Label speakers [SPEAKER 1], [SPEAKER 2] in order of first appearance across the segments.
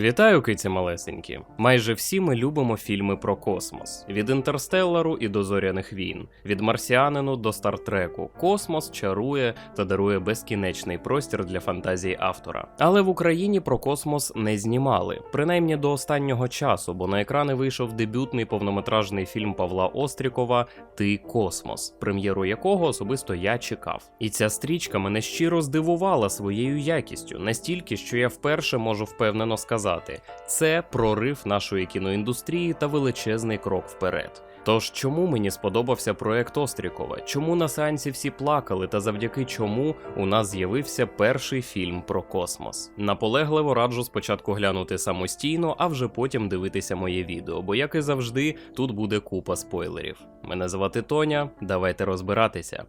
[SPEAKER 1] Вітаю, киці малесенькі. Майже всі ми любимо фільми про космос: від інтерстеллару і до зоряних війн, від марсіанину до стартреку. Космос чарує та дарує безкінечний простір для фантазії автора. Але в Україні про космос не знімали, принаймні до останнього часу, бо на екрани вийшов дебютний повнометражний фільм Павла Острікова Ти космос, прем'єру якого особисто я чекав. І ця стрічка мене щиро здивувала своєю якістю, настільки, що я вперше можу впевнено сказати, це прорив нашої кіноіндустрії та величезний крок вперед. Тож чому мені сподобався проект Острікова? Чому на сеансі всі плакали, та завдяки чому у нас з'явився перший фільм про космос? Наполегливо раджу спочатку глянути самостійно, а вже потім дивитися моє відео, бо як і завжди, тут буде купа спойлерів. Мене звати Тоня, давайте розбиратися.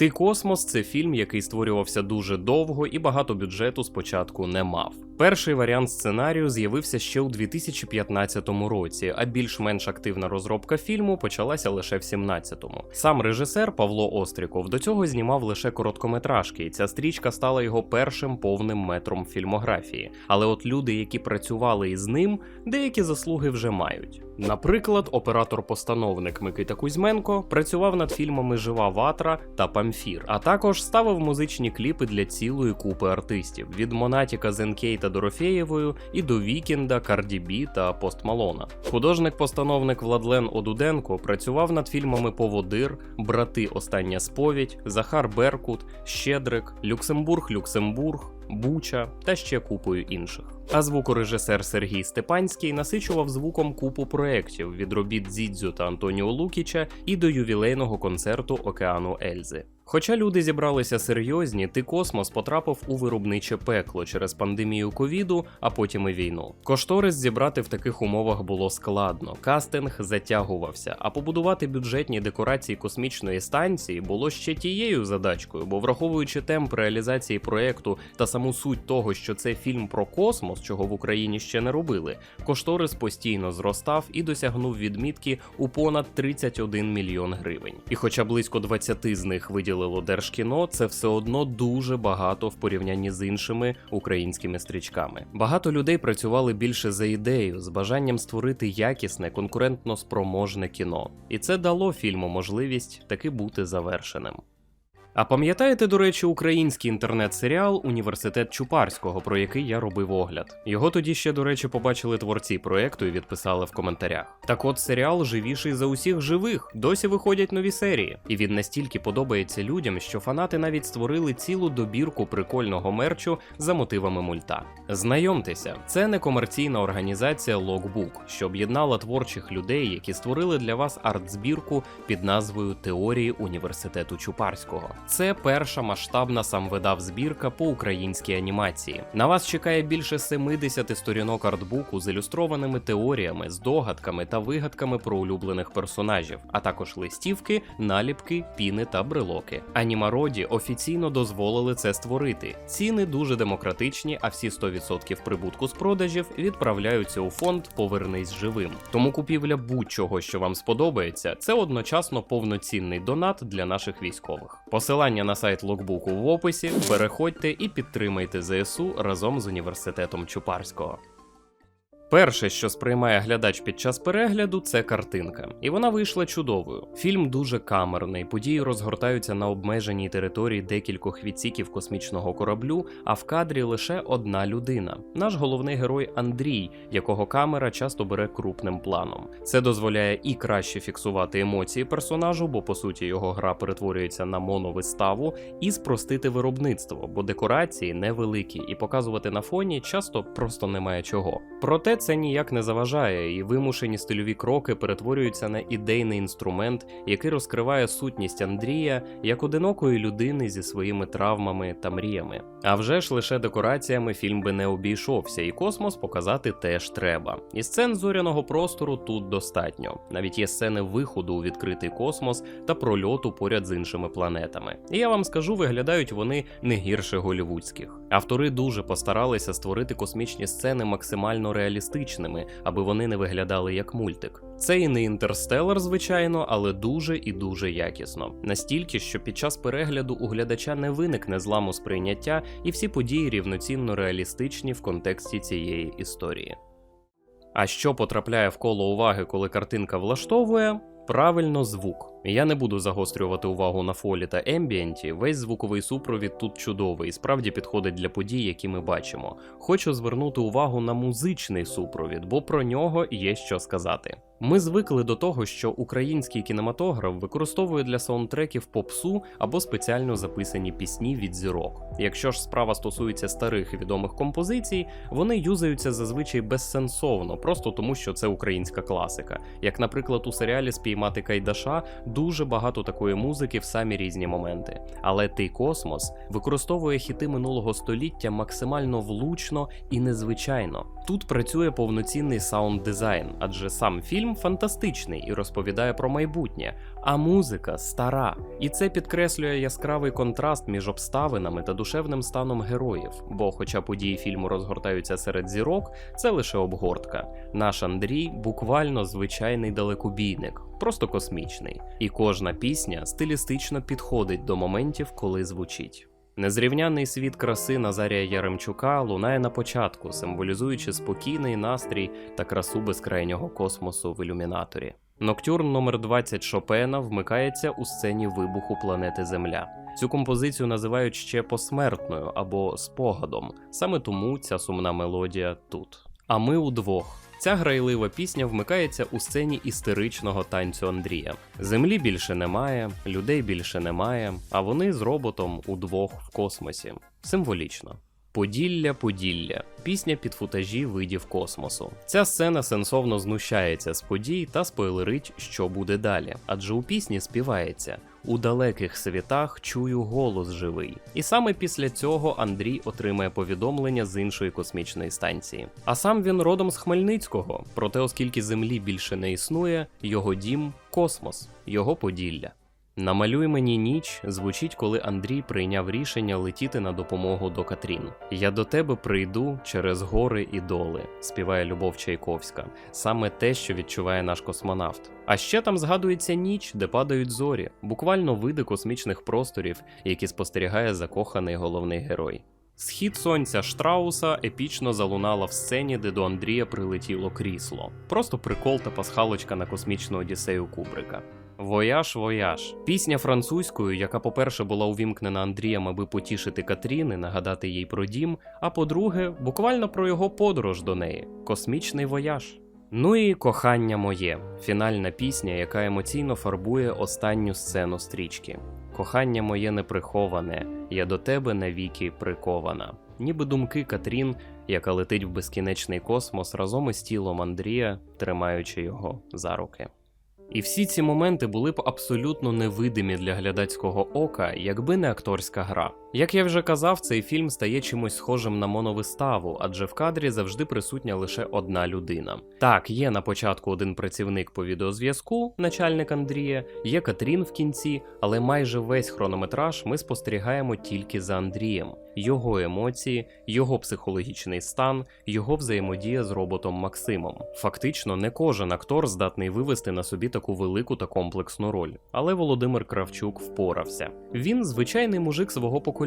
[SPEAKER 1] Ти космос це фільм, який створювався дуже довго і багато бюджету спочатку не мав. Перший варіант сценарію з'явився ще у 2015 році, а більш-менш активна розробка фільму почалася лише в 17-му. Сам режисер Павло Остріков до цього знімав лише короткометражки, і ця стрічка стала його першим повним метром фільмографії. Але от люди, які працювали із ним, деякі заслуги вже мають. Наприклад, оператор-постановник Микита Кузьменко працював над фільмами Жива Ватра та Памфір, а також ставив музичні кліпи для цілої купи артистів від Монатіка Зенкейта Дорофєєвою і до Вікінда, Карді Бі та Пост Малона. Художник-постановник Владлен Одуденко працював над фільмами Поводир, Брати Остання сповідь, Захар Беркут, Щедрик, Люксембург, Люксембург. Буча та ще купою інших. А звукорежисер Сергій Степанський насичував звуком купу проєктів від робіт Зідзю та Антоніо Лукіча і до ювілейного концерту Океану Ельзи. Хоча люди зібралися серйозні, ти космос потрапив у виробниче пекло через пандемію ковіду, а потім і війну. Кошторис зібрати в таких умовах було складно, кастинг затягувався, а побудувати бюджетні декорації космічної станції було ще тією задачкою, бо враховуючи темп реалізації проекту та саму суть того, що це фільм про космос, чого в Україні ще не робили, кошторис постійно зростав і досягнув відмітки у понад 31 мільйон гривень. І хоча близько 20 з них виділили Держкіно, це все одно дуже багато в порівнянні з іншими українськими стрічками. Багато людей працювали більше за ідею, з бажанням створити якісне, конкурентно спроможне кіно, і це дало фільму можливість таки бути завершеним. А пам'ятаєте, до речі, український інтернет-серіал Університет Чупарського, про який я робив огляд? Його тоді ще, до речі, побачили творці проекту і відписали в коментарях. Так от серіал живіший за усіх живих, досі виходять нові серії, і він настільки подобається людям, що фанати навіть створили цілу добірку прикольного мерчу за мотивами мульта. Знайомтеся, це некомерційна організація Logbook, що об'єднала творчих людей, які створили для вас арт-збірку під назвою Теорії університету Чупарського. Це перша масштабна самвидав збірка по українській анімації. На вас чекає більше 70 сторінок артбуку з ілюстрованими теоріями, здогадками та вигадками про улюблених персонажів, а також листівки, наліпки, піни та брелоки. Анімароді офіційно дозволили це створити. Ціни дуже демократичні, а всі 100% прибутку з продажів відправляються у фонд Повернись живим. Тому купівля будь-чого, що вам сподобається, це одночасно повноцінний донат для наших військових. Посилання на сайт локбуку в описі. Переходьте і підтримайте ЗСУ разом з університетом Чупарського. Перше, що сприймає глядач під час перегляду, це картинка, і вона вийшла чудовою. Фільм дуже камерний, події розгортаються на обмеженій території декількох відсіків космічного кораблю, а в кадрі лише одна людина наш головний герой Андрій, якого камера часто бере крупним планом. Це дозволяє і краще фіксувати емоції персонажу, бо по суті його гра перетворюється на моновиставу, і спростити виробництво, бо декорації невеликі, і показувати на фоні часто просто немає чого. Проте це ніяк не заважає, і вимушені стильові кроки перетворюються на ідейний інструмент, який розкриває сутність Андрія як одинокої людини зі своїми травмами та мріями. А вже ж лише декораціями фільм би не обійшовся, і космос показати теж треба. І сцен зоряного простору тут достатньо. Навіть є сцени виходу у відкритий космос та прольоту поряд з іншими планетами. І я вам скажу, виглядають вони не гірше голівудських. Автори дуже постаралися створити космічні сцени максимально реалістичними реалістичними, аби вони не виглядали як мультик. Це і не інтерстелар, звичайно, але дуже і дуже якісно. Настільки, що під час перегляду у глядача не виникне зламу сприйняття, і всі події рівноцінно реалістичні в контексті цієї історії. А що потрапляє в коло уваги, коли картинка влаштовує? Правильно, звук. Я не буду загострювати увагу на фолі та ембієнті. Весь звуковий супровід тут чудовий і справді підходить для подій, які ми бачимо. Хочу звернути увагу на музичний супровід, бо про нього є що сказати. Ми звикли до того, що український кінематограф використовує для саундтреків попсу або спеціально записані пісні від зірок. Якщо ж справа стосується старих відомих композицій, вони юзаються зазвичай безсенсовно, просто тому що це українська класика. Як, наприклад, у серіалі Спіймати Кайдаша дуже багато такої музики в самі різні моменти. Але Ти космос використовує хіти минулого століття максимально влучно і незвичайно. Тут працює повноцінний саунд дизайн, адже сам фільм фантастичний і розповідає про майбутнє, а музика стара. І це підкреслює яскравий контраст між обставинами та душевним станом героїв. Бо, хоча події фільму розгортаються серед зірок, це лише обгортка. Наш Андрій буквально звичайний далекобійник, просто космічний. І кожна пісня стилістично підходить до моментів, коли звучить. Незрівняний світ краси Назарія Яремчука лунає на початку, символізуючи спокійний настрій та красу безкрайнього космосу в ілюмінаторі. Ноктюрн номер 20 Шопена вмикається у сцені вибуху планети Земля. Цю композицію називають ще посмертною або спогадом. Саме тому ця сумна мелодія тут. А ми удвох. Ця грайлива пісня вмикається у сцені істеричного танцю Андрія. Землі більше немає, людей більше немає, а вони з роботом удвох в космосі. Символічно. Поділля, Поділля, пісня під футажі видів космосу. Ця сцена сенсовно знущається з подій та спойлерить, що буде далі. Адже у пісні співається у далеких світах чую голос живий. І саме після цього Андрій отримає повідомлення з іншої космічної станції. А сам він родом з Хмельницького. Проте, оскільки землі більше не існує, його дім космос, його поділля. Намалюй мені ніч звучить, коли Андрій прийняв рішення летіти на допомогу до Катрін. Я до тебе прийду через гори і доли, співає Любов Чайковська, саме те, що відчуває наш космонавт. А ще там згадується ніч, де падають зорі, буквально види космічних просторів, які спостерігає закоханий головний герой. Схід сонця Штрауса епічно залунала в сцені, де до Андрія прилетіло крісло. Просто прикол та пасхалочка на космічну одіссею Кубрика. Вояж, вояж. Пісня французькою, яка, по-перше, була увімкнена Андрієм, аби потішити Катріни, нагадати їй про дім. А по-друге, буквально про його подорож до неї космічний вояж. Ну і кохання моє фінальна пісня, яка емоційно фарбує останню сцену стрічки. Кохання моє неприховане, я до тебе навіки прикована. Ніби думки Катрін, яка летить в безкінечний космос разом із тілом Андрія, тримаючи його за руки. І всі ці моменти були б абсолютно невидимі для глядацького ока, якби не акторська гра. Як я вже казав, цей фільм стає чимось схожим на моновиставу, адже в кадрі завжди присутня лише одна людина. Так, є на початку один працівник по відеозв'язку, начальник Андрія, є Катрін в кінці, але майже весь хронометраж ми спостерігаємо тільки за Андрієм, його емоції, його психологічний стан, його взаємодія з роботом Максимом. Фактично, не кожен актор здатний вивести на собі таку велику та комплексну роль, але Володимир Кравчук впорався. Він звичайний мужик свого покоління,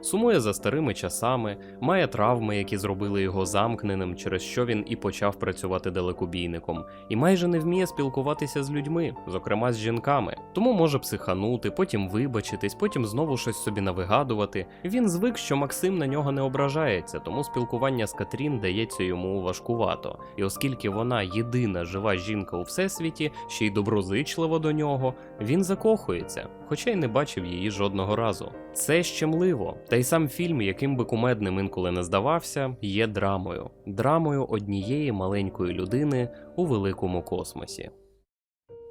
[SPEAKER 1] сумує за старими часами, має травми, які зробили його замкненим, через що він і почав працювати далекобійником, і майже не вміє спілкуватися з людьми, зокрема з жінками. Тому може психанути, потім вибачитись, потім знову щось собі навигадувати. Він звик, що Максим на нього не ображається, тому спілкування з Катрін дається йому важкувато. І оскільки вона єдина жива жінка у всесвіті, ще й доброзичлива до нього, він закохується, хоча й не бачив її жодного разу. Це щемливо, та й сам фільм, яким би кумедним інколи не здавався, є драмою, драмою однієї маленької людини у великому космосі.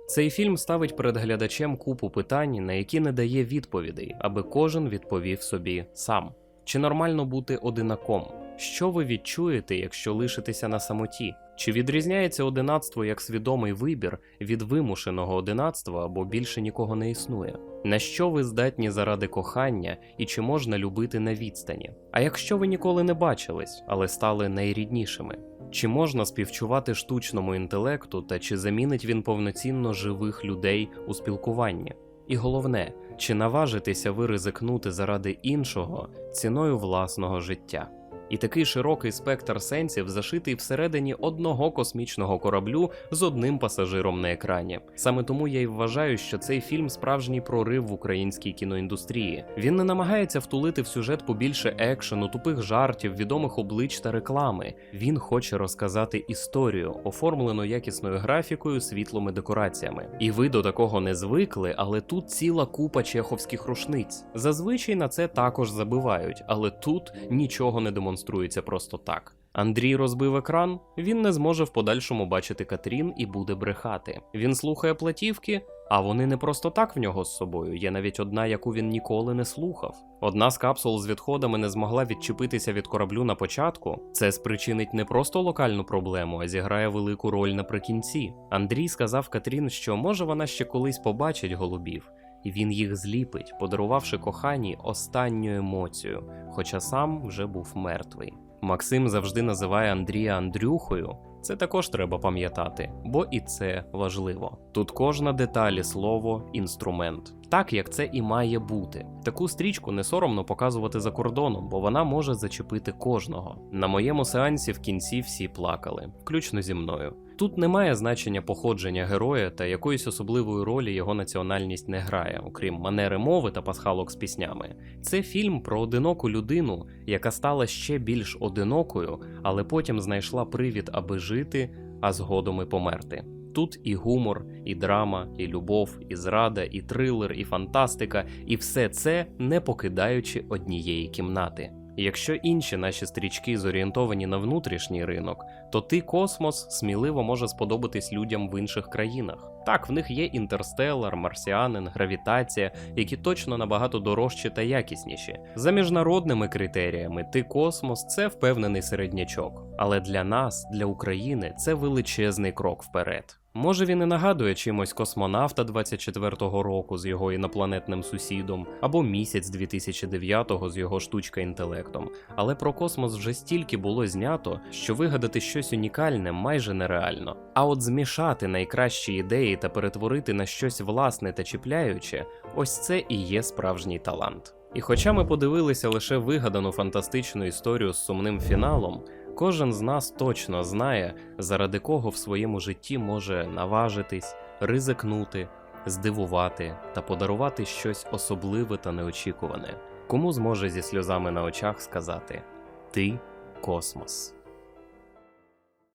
[SPEAKER 1] Цей фільм ставить перед глядачем купу питань, на які не дає відповідей, аби кожен відповів собі сам. Чи нормально бути одинаком? Що ви відчуєте, якщо лишитеся на самоті? Чи відрізняється одинацтво як свідомий вибір від вимушеного одинацтва або більше нікого не існує? На що ви здатні заради кохання і чи можна любити на відстані? А якщо ви ніколи не бачились, але стали найріднішими? Чи можна співчувати штучному інтелекту та чи замінить він повноцінно живих людей у спілкуванні? І головне, чи наважитеся ви ризикнути заради іншого ціною власного життя? І такий широкий спектр сенсів зашитий всередині одного космічного кораблю з одним пасажиром на екрані. Саме тому я й вважаю, що цей фільм справжній прорив в українській кіноіндустрії. Він не намагається втулити в сюжет побільше екшену, тупих жартів, відомих облич та реклами. Він хоче розказати історію, оформлену якісною графікою, світлом і декораціями. І ви до такого не звикли, але тут ціла купа чеховських рушниць. Зазвичай на це також забивають, але тут нічого не демонструється просто так. Андрій розбив екран, він не зможе в подальшому бачити Катрін і буде брехати. Він слухає платівки, а вони не просто так в нього з собою. Є навіть одна, яку він ніколи не слухав. Одна з капсул з відходами не змогла відчепитися від кораблю на початку. Це спричинить не просто локальну проблему, а зіграє велику роль наприкінці. Андрій сказав Катрін, що може вона ще колись побачить голубів. І він їх зліпить, подарувавши коханій останню емоцію, хоча сам вже був мертвий. Максим завжди називає Андрія Андрюхою. Це також треба пам'ятати, бо і це важливо. Тут кожна деталь слово інструмент, так як це і має бути. Таку стрічку не соромно показувати за кордоном, бо вона може зачепити кожного. На моєму сеансі в кінці всі плакали, включно зі мною. Тут немає значення походження героя та якоїсь особливої ролі його національність не грає, окрім манери мови та пасхалок з піснями. Це фільм про одиноку людину, яка стала ще більш одинокою, але потім знайшла привід, аби жити, а згодом і померти. Тут і гумор, і драма, і любов, і зрада, і трилер, і фантастика, і все це не покидаючи однієї кімнати. Якщо інші наші стрічки зорієнтовані на внутрішній ринок, то ти космос сміливо може сподобатись людям в інших країнах. Так, в них є інтерстелар, марсіанин, гравітація, які точно набагато дорожчі та якісніші. За міжнародними критеріями, ти космос це впевнений середнячок. Але для нас, для України, це величезний крок вперед. Може він і нагадує чимось космонавта 24-го року з його інопланетним сусідом, або місяць 2009-го з його штучка інтелектом. Але про космос вже стільки було знято, що вигадати щось унікальне майже нереально. А от змішати найкращі ідеї та перетворити на щось власне та чіпляюче, ось це і є справжній талант. І хоча ми подивилися лише вигадану фантастичну історію з сумним фіналом, кожен з нас точно знає, заради кого в своєму житті може наважитись, ризикнути, здивувати та подарувати щось особливе та неочікуване. Кому зможе зі сльозами на очах сказати Ти космос.